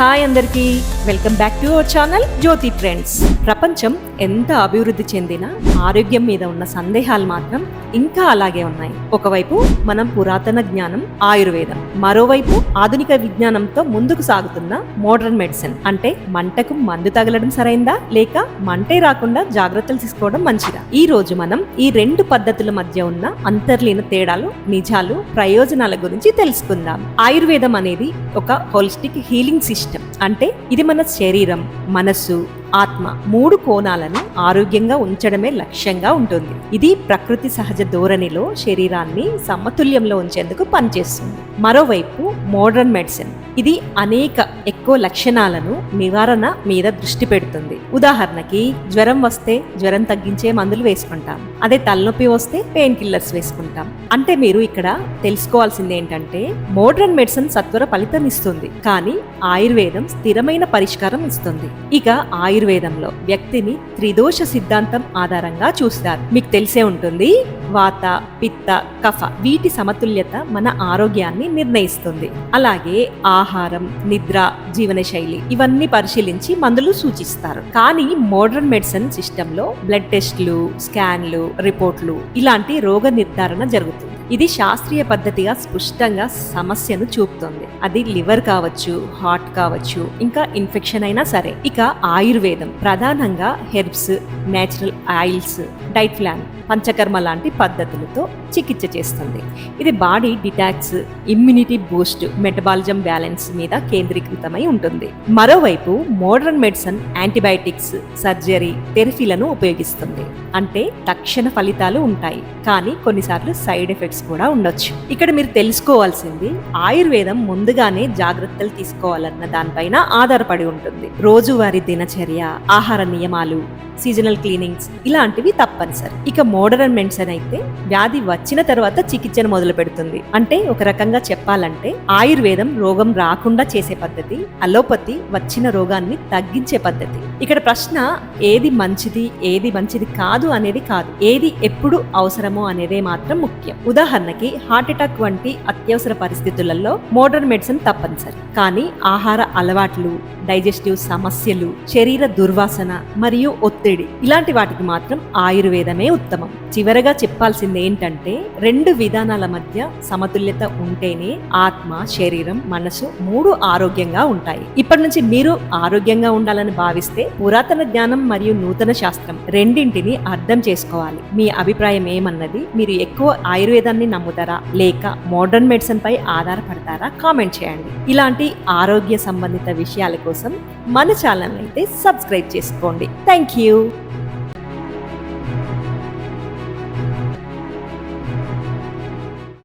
Hi అందరికీ. Welcome back to our channel Jyothi trends. ప్రపంచం ఎంత అభివృద్ధి చెందినా ఆరోగ్యం మీద ఉన్న సందేహాలు మాత్రం ఇంకా అలాగే ఉన్నాయి. ఒకవైపు మనం పురాతన జ్ఞానం ఆయుర్వేదం మరోవైపు ఆధునిక విజ్ఞానంతో ముందుకు సాగుతున్న మోడర్న్ మెడిసిన్. అంటే మంటకు మందు తగలడం సరైందా? లేక మంటే రాకుండా జాగ్రత్తలు తీసుకోవడం మంచిదా? ఈ రోజు మనం ఈ రెండు పద్ధతుల మధ్య ఉన్న అంతర్లీన తేడాలు నిజాలు ప్రయోజనాల గురించి తెలుసుకుందాం. ఆయుర్వేదం అనేది ఒక హోలిస్టిక్ హీలింగ్ సిస్టమ్. అంటే ఇది మన శరీరం మనస్సు ఆత్మ మూడు కోణాలను ఆరోగ్యంగా ఉంచడమే లక్ష్యంగా ఉంటుంది. ఇది ప్రకృతి సహజ ధోరణిలో శరీరాన్ని సమతుల్యంలో ఉంచేందుకు పనిచేస్తుంది. మరోవైపు మోడర్న్ మెడిసిన్. ఇది అనేక ఎక్కువ లక్షణాలను నివారణ మీద దృష్టి పెడుతుంది. ఉదాహరణకి జ్వరం వస్తే జ్వరం తగ్గించే మందులు వేసుకుంటాం. అదే తలనొప్పి వస్తే పెయిన్ కిల్లర్స్ వేసుకుంటాం. అంటే మీరు ఇక్కడ తెలుసుకోవాల్సింది ఏంటంటే మోడర్న్ మెడిసిన్ సత్వర ఫలితం ఇస్తుంది. కానీ ఆయుర్వేదం స్థిరమైన పరిష్కారం ఇస్తుంది. ఇక ఆయుర్వేదంలో వ్యక్తిని త్రిదోష సిద్ధాంతం ఆధారంగా చూస్తారు. మీకు తెలిసే ఉంటుంది వాత పిత్త కఫ వీటి సమతుల్యత మన ఆరోగ్యాన్ని నిర్ణయిస్తుంది. అలాగే ఆహారం నిద్ర జీవనశైలి ఇవన్నీ పరిశీలించి మందులు సూచిస్తారు. కానీ మోడర్న్ మెడిసిన్ సిస్టంలో బ్లడ్ టెస్ట్లు స్కాన్లు రిపోర్ట్లు ఇలాంటి రోగ నిర్ధారణ జరుగుతుంది. ఇది శాస్త్రీయ పద్ధతిగా స్పష్టంగా సమస్యను చూపుతుంది. అది లివర్ కావచ్చు హార్ట్ కావచ్చు ఇంకా ఇన్ఫెక్షన్ అయినా సరే. ఇక ఆయుర్వేదం. ప్రధానంగా herbs natural oils diet plan panchakarma లాంటి పద్ధతులతో చికిత్స చేస్తుంది. ఇది body detox immunity boost metabolism balance మీద కేంద్రీకృతమై ఉంటుంది. మరోవైపు మోడర్న్ మెడిసిన్ యాంటీబయాటిక్స్ సర్జరీ థెరపీలను ఉపయోగిస్తుంది. అంటే తక్షణ ఫలితాలు ఉంటాయి. కానీ కొన్నిసార్లు సైడ్ ఎఫెక్ట్స్ కూడా ఉండొచ్చు. ఇక్కడ మీరు తెలుసుకోవాల్సింది ఆయుర్వేదం ముందుగానే జాగ్రత్తలు తీసుకోవాలన్న దానిపైన ఆధారపడి ఉంటుంది. రోజువారీ దినచర్య ఆహార నియమాలు సీజనల్ క్లీనింగ్స్ ఇలాంటివి తప్పనిసరి. ఇక మోడర్న్ మెడిసిన్ అయితే వ్యాధి వచ్చిన తర్వాత చికిత్సను మొదలు పెడుతుంది. అంటే ఒక రకంగా చెప్పాలంటే ఆయుర్వేదం రోగం రాకుండా చేసే పద్ధతి అలోపతి వచ్చిన రోగాన్ని తగ్గించే పద్ధతి. ఇక్కడ ప్రశ్న ఏది మంచిది ఏది మంచిది కాదు అనేది కాదు. ఏది ఎప్పుడు అవసరమో అనేదే మాత్రం ముఖ్యం. ఉదాహరణ ఉదాహరణకి హార్ట్ అటాక్ వంటి అత్యవసర పరిస్థితులలో మోడర్న్ మెడిసిన్ తప్పనిసరి. కానీ ఆహార అలవాట్లు డైజెస్టివ్ సమస్యలు శరీర దుర్వాసన మరియు ఒత్తిడి ఇలాంటి వాటికి మాత్రం ఆయుర్వేదమే ఉత్తమం. చివరగా చెప్పాల్సింది ఏంటంటే రెండు విధానాల మధ్య సమతుల్యత ఉంటేనే ఆత్మ శరీరం మనసు మూడు ఆరోగ్యంగా ఉంటాయి. ఇప్పటి నుంచి మీరు ఆరోగ్యంగా ఉండాలని భావిస్తే పురాతన జ్ఞానం మరియు నూతన శాస్త్రం రెండింటిని అర్థం చేసుకోవాలి. మీ అభిప్రాయం ఏమన్నది మీరు ఎక్కువ ఆయుర్వేదాన్ని నమ్ముతారా? లేక మోడర్న్ మెడిసిన్ పై ఆధారపడతారా? కామెంట్ చేయండి. ఇలాంటి ఆరోగ్య సంబంధిత విషయాల కోసం మన ఛానల్ అయితే సబ్స్క్రైబ్ చేసుకోండి. Thank you